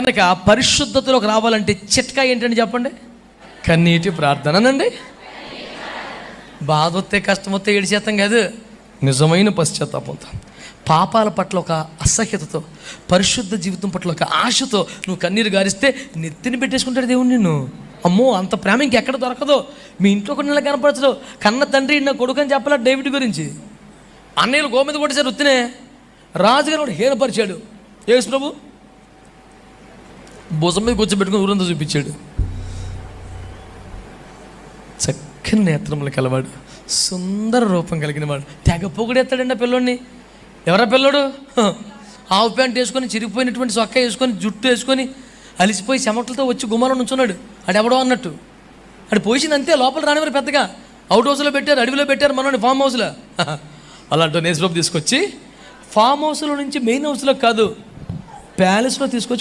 కనుక పరిశుద్ధతలోకి రావాలంటే చిట్కా ఏంటని చెప్పండి? కన్నీటి ప్రార్థననండి. బాధ వస్తే కష్టం వస్తే ఏడిచేస్తాం కాదు. నిజమైన పశ్చాత్తాపంతో. పాపాల పట్ల ఒక అసహ్యతతో పరిశుద్ధ జీవితం పట్ల ఒక ఆశతో నువ్వు కన్నీరు గారిస్తే నెత్తిని పెట్టేసుకుంటాడు దేవుడు నిన్ను. అమ్మో అంత ప్రేమ ఇంకెక్కడ దొరకదు? మీ ఇంట్లో కొన్ని నెలలు కనపరచదు కన్న తండ్రి నా కొడుకు అని చెప్పలే డేవిడ్ గురించి. అన్నయ్యలు గోమీద కొట్టేశారు వృత్తినే రాజుగారు కూడా హీనపరిచాడు. యేసు ప్రభు భుజం మీద కూర్చోబెట్టుకుని ఊరంతా చూపించాడు. చక్కని నేత్రములు కలవాడు సుందర రూపం కలిగిన వాడు. తెగ పొగుడెత్తాడండి ఆ పిల్లోడిని. ఎవరా పిల్లోడు? ఆవు ప్యాంట్ వేసుకొని చిరిగిపోయినటువంటి సొక్క వేసుకొని జుట్టు వేసుకొని అలిసిపోయి చెమటలతో వచ్చి గుమ్మలో నుంచున్నాడు. ఆడు ఎవడో అన్నట్టు. ఆడు పోయింది అంతే లోపల రానివారు పెద్దగా. అవుట్ హౌస్లో పెట్టారు అడవిలో పెట్టారు మనోని ఫామ్ హౌస్లో. అలాంటి నేసులోపు తీసుకొచ్చి ఫామ్ హౌస్లో నుంచి మెయిన్ హౌస్లో కాదు ప్యాలెస్లో తీసుకొచ్చి